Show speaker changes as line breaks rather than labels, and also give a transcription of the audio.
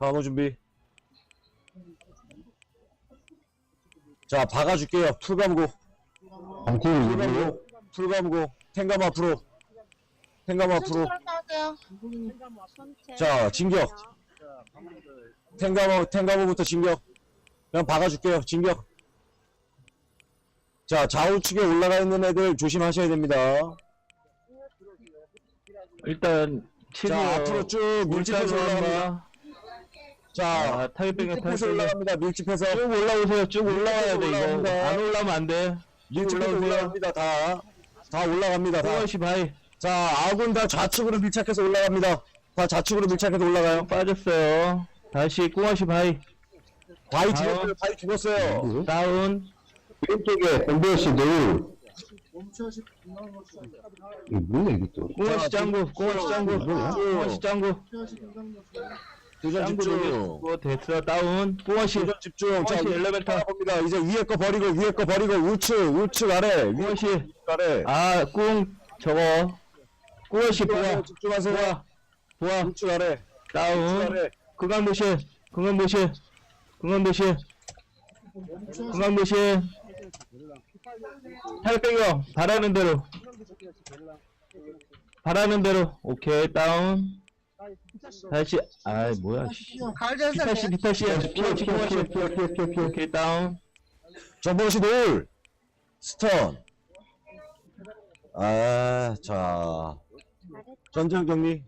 방어 준비. 자, 박아줄게요. 풀 감고,
방팀 누구요?
풀감고, 풀 감고. 탱감 앞으로. 탱감 앞으로. 자, 진격. 탱가모, 탱가모부터 진격. 그냥 박아줄게요. 진격. 자, 좌우측에 올라가 있는 애들 조심하셔야 됩니다.
일단 치료
자, 앞으로 쭉 밀집해서 올라갑니다. 자,
아, 타겟뱅에
밀집해서
타겟뱅에
올라갑니다. 밀집해서.
쭉 올라오세요. 쭉 올라와야 돼 이거. 안 올라오면 안 돼.
밀집해서
올라오세요.
올라갑니다. 다. 다 올라갑니다. 다.
꼬아시 바이
자, 아군 다 좌측으로 밀착해서 올라갑니다. 다 좌측으로 밀착해서 올라가요.
빠졌어요. 다시 꼬아시 바이
바위
다음.
죽었어요. 바위 죽었어요.
다운
왼쪽에 엠베어시 노을. 이거 뭐야 이게 또?
꼬아시 짱구 꼬아시 짱구
뭐야?
꼬아시 짱구
도전 집중.
돌리고 됐어 다운. 꼬아시
도전 집중. 자,
엘리베이터
봅니다. 이제 위에 거 버리고 위에 거 버리고 우측 우측 아래. 위에
꼬아시
아래.
아꿍. 저거. 꼬아시 보아
집중하세요.
보아
우측 아래. 우측
다운
아래.
금강도시 금강도시 금강도시 금강도시 탈백형 바라는 대로. 바라는 대로. 오케이 다운 다시 아 뭐야 씨.
가을자
비타
씨
비타 씨
피어 피어 피어 피어 피어 피어 피어
오케이 다운.
정보시 돌! 스턴! 아자. 전장 경리.